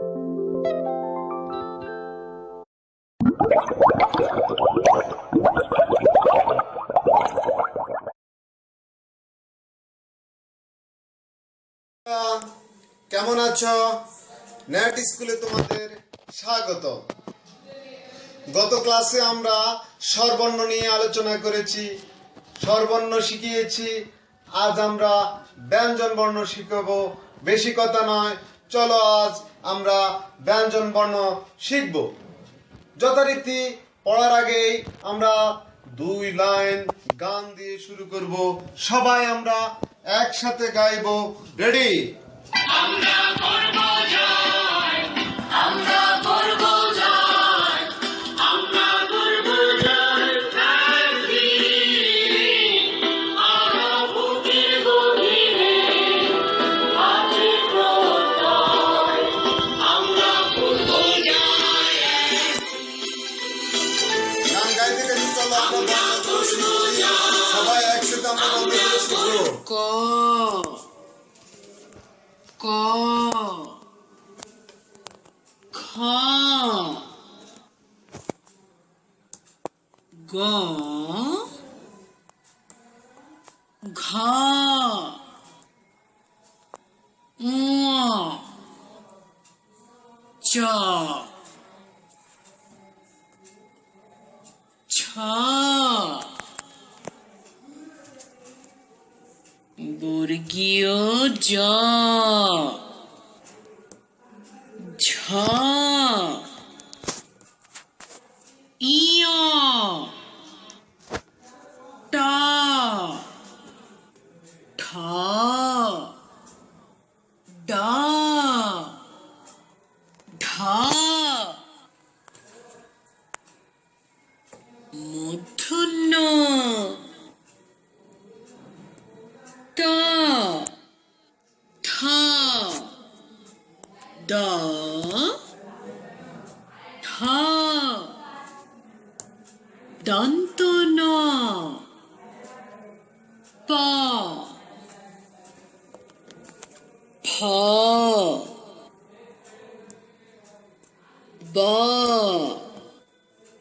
কেমন আছো? নেট স্কুলে তোমাদের স্বাগত। গত ক্লাসে আমরা স্বরবর্ণ নিয়ে আলোচনা করেছি, স্বরবর্ণ শিখিয়েছি। আজ আমরা ব্যঞ্জন বর্ণ শিখাবো। বেশি কথা নয় চলো আজ আমরা ব্যঞ্জন বর্ণ শিখব। যথারীতি পড়ার আগেই আমরা দুই লাইন গান দিয়ে শুরু করব। সবাই আমরা একসাথে গাইব। রেডি গান শিখব ক ক খ গ ঘ ঙ চ ছ বর্গীয় জ ঝ ইয় ট ঠ ড দন্ত ন প ফ ব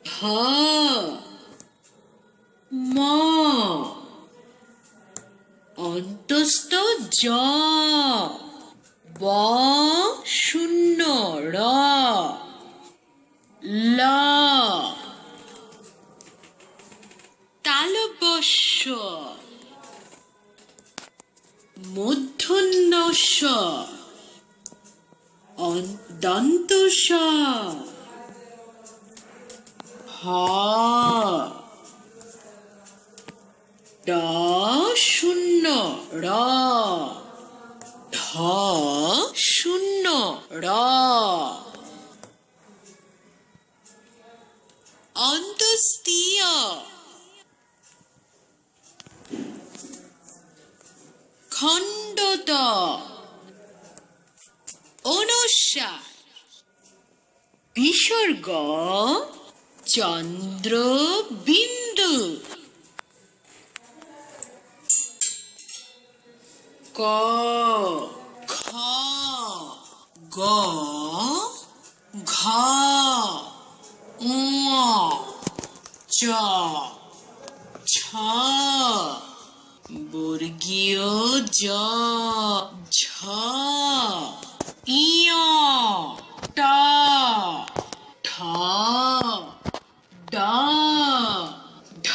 ভ ম অন্তস্থ জ. ব শূন্য র তালবস্য মূর্ধন্য স দন্ত হ শূন্য র ঢ খণ্ডত অনুসার। বিসর্গ চন্দ্র বিন্দু ক খ গ ঘ ঙ চ ছ। বর্গীয় জ ঝ ইয় ট ঠ ড ঢ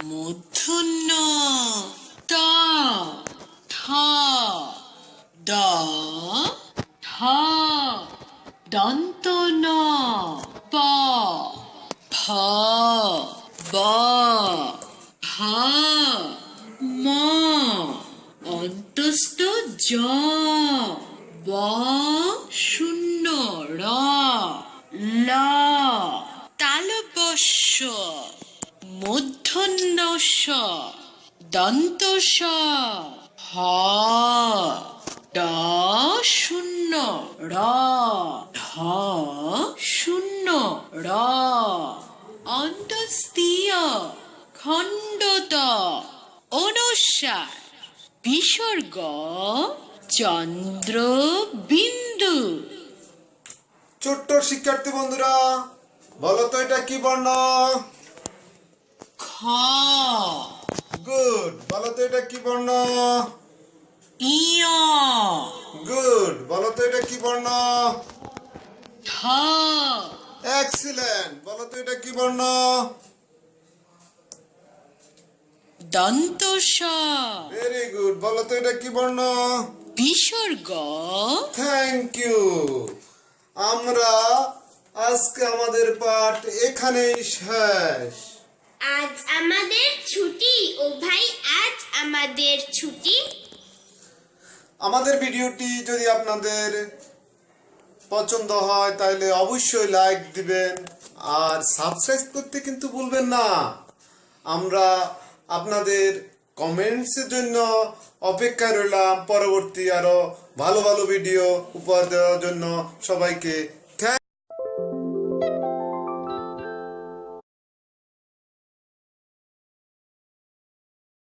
মূর্ধন্য ত থ দ ঠ দন্ত প ফ ব ভ ম অন্তস্থ জ, ব, শূন্য, র, ল। তালবস্য মূর্ধন্য স দন্ত স হ, ড, শূন্য, র ঢ শূন্য, র। অন্তস্তীয় খণ্ডত, অনুসার। বিসর্গ চন্দ্র বিন্দু শিক্ষার্থী বন্ধুরা বলো তো এটা কি বর্ণ? খ। গুড। বলো তো এটা কি বর্ণ? ইয়। গুড। বলো তো এটা কি বর্ণ? ঠ এক্সিলেন্ট। বলো তো এটা কি বর্ণ? দন্ত স ভেরি গুড বলো তো এটা কি বর্ণ? বিসর্গ। থ্যাংক ইউ আমরা আজকে আমাদের পাঠ এখানেই শেষ। আজ আমাদের ছুটি। ও ভাই আজ আমাদের ছুটি। আমাদের ভিডিওটি যদি আপনাদের পছন্দ হয় তাহলে অবশ্যই লাইক দিবেন। আর সাবস্ক্রাইব করতে কিন্তু ভুলবেন না। আমরা আপনাদের কমেন্টসের জন্য অপেক্ষা রইলাম। পরবর্তী আরও ভালো ভালো ভিডিও উপহার দেওয়ার জন্য সবাইকে